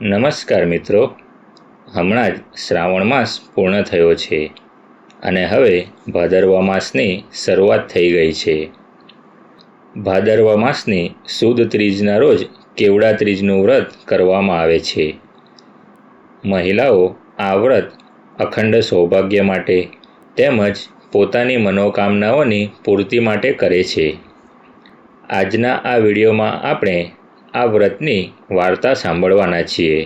નમસ્કાર મિત્રો. હમણાં જ શ્રાવણ માસ પૂર્ણ થયો છે અને હવે ભાદરવા માસની શરૂઆત થઈ ગઈ છે. ભાદરવા માસની સુદ ત્રીજના રોજ કેવડા ત્રીજનું વ્રત કરવામાં આવે છે. મહિલાઓ આ વ્રત અખંડ સૌભાગ્ય માટે તેમજ પોતાની મનોકામનાઓની પૂર્તિ માટે કરે છે. આજના આ વિડીયોમાં આપણે આ વ્રતની વાર્તા સાંભળવાના છીએ.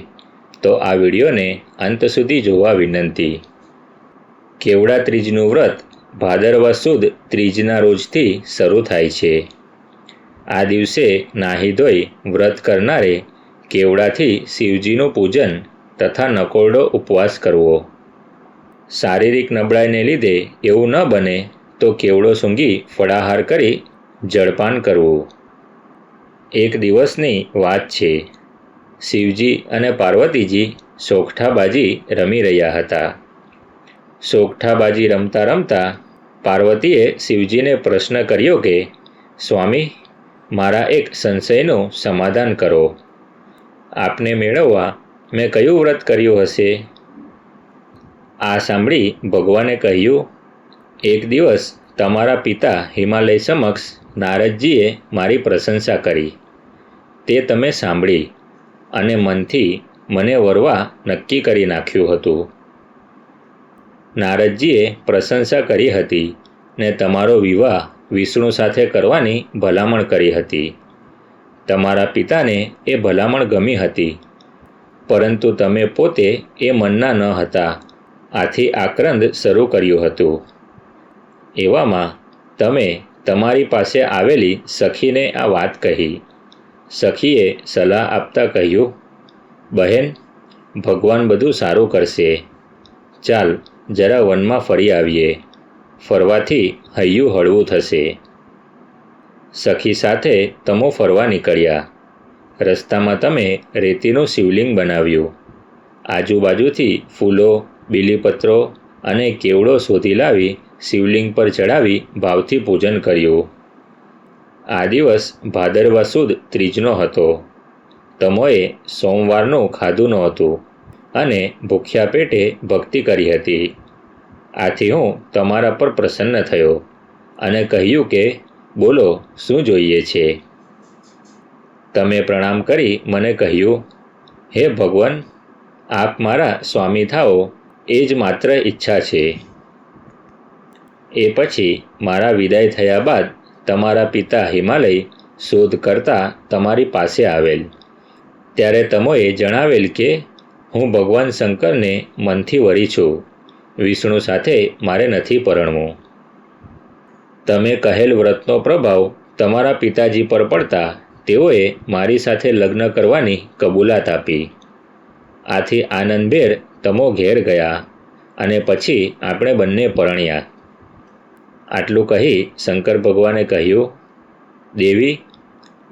તો આ વિડીયોને અંત સુધી જોવા વિનંતી. કેવડા ત્રીજનું વ્રત ભાદરવા સુદ ત્રીજના રોજથી શરૂ થાય છે. આ દિવસે નાહી ધોઈ વ્રત કરનારે કેવડાથી શિવજીનું પૂજન તથા નકોરડો ઉપવાસ કરવો. શારીરિક નબળાઈને લીધે એવું ન બને તો કેવડો સૂંઘી ફળાહાર કરી જળપાન કરવું. એક દિવસની વાત છે. શિવજી અને પાર્વતીજી સોગઠાબાજી રમી રહ્યા હતા. સોગઠાબાજી રમતા રમતા પાર્વતીએ શિવજીને પ્રશ્ન કર્યો કે, સ્વામી, મારા એક સંશયનું સમાધાન કરો. આપને મેળવવા મેં કયું વ્રત કર્યું હશે? આ સાંભળી ભગવાને કહ્યું, એક દિવસ તમારા પિતા હિમાલય સમક્ષ નારદજીએ મારી પ્રશંસા કરી. તે તમે સાંભળી અને મનથી મને વરવા નક્કી કરી નાખ્યું હતું. નારદજીએ પ્રશંસા કરી હતી ને તમારો વિવાહ વિષ્ણુ સાથે કરવાની ભલામણ કરી હતી. તમારા પિતાને એ ભલામણ ગમી હતી. પરંતુ તમે પોતે એ મનના ન હતા. આથી આક્રંદ શરૂ કર્યું હતું. એવામાં તમે તમારી પાસે આવેલી સખીને આ વાત કહી. સખીએ સલાહ આપતા કહ્યું, બહેન, ભગવાન બધું સારું કરશે. ચાલ, જરા વનમાં ફરી આવીએ. ફરવાથી હૈયું હળવું થશે. સખી સાથે તમો ફરવા નીકળ્યા. રસ્તામાં તમે રેતીનું શિવલિંગ બનાવ્યું. આજુબાજુથી ફૂલો, બીલીપત્રો અને કેવડો શોધી લાવી શિવલિંગ પર ચડાવી ભાવથી પૂજન કર્યું. આ દિવસ ભાદરવા સુદ ત્રીજનો હતો. તમોએ સોમવારનું ખાધું નહોતું અને ભૂખ્યા પેટે ભક્તિ કરી હતી. આથી હું તમારા પર પ્રસન્ન થયો અને કહ્યું કે, બોલો, શું જોઈએ છે? તમે પ્રણામ કરી મને કહ્યું, હે ભગવાન, આપ મારા સ્વામી થાઓ, એ જ માત્ર ઈચ્છા છે. એ પછી મારા વિદાય થયા બાદ તમારા પિતા હિમાલય શોધ કરતા તમારી પાસે આવેલ. ત્યારે તમોએ જણાવેલ કે, હું ભગવાન શંકરને મનથી વળી છું. વિષ્ણુ સાથે મારે નથી પરણવું. તમે કહેલ વ્રતનો પ્રભાવ તમારા પિતાજી પર પડતા તેઓએ મારી સાથે લગ્ન કરવાની કબૂલાત આપી. આથી આનંદભેર તમો ઘેર ગયા અને પછી આપણે બંને પરણ્યા. આટલું કહી શંકર ભગવાને કહ્યું, દેવી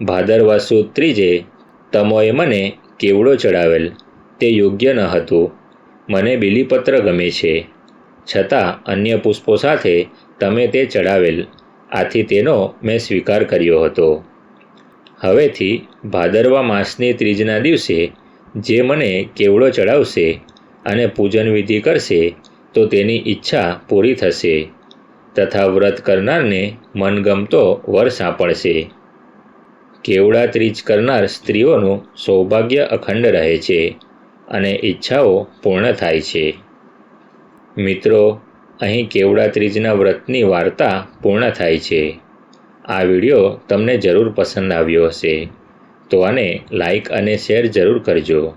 ભાદરવા ત્રીજે તમોએ મને કેવડો ચડાવેલ, તે યોગ્ય ન હતું. મને બિલીપત્ર ગમે છે. છતાં અન્ય પુષ્પો સાથે તમે તે ચડાવેલ. આથી તેનો મેં સ્વીકાર કર્યો હતો. હવેથી ભાદરવા માસની ત્રીજના દિવસે જે મને કેવડો ચડાવશે અને પૂજન વિધિ કરશે, તો તેની ઈચ્છા પૂરી થશે. તથા વ્રત કરનારને મનગમતો વર સાંપડશે. કેવડા ત્રીજ કરનાર સ્ત્રીઓનું સૌભાગ્ય અખંડ રહે છે અને ઈચ્છાઓ પૂર્ણ થાય છે. મિત્રો, અહીં કેવડા ત્રીજના વ્રતની વાર્તા પૂર્ણ થાય છે. આ વીડિયો તમને જરૂર પસંદ આવ્યો હશે. તો આને લાઈક અને શેર જરૂર કરજો.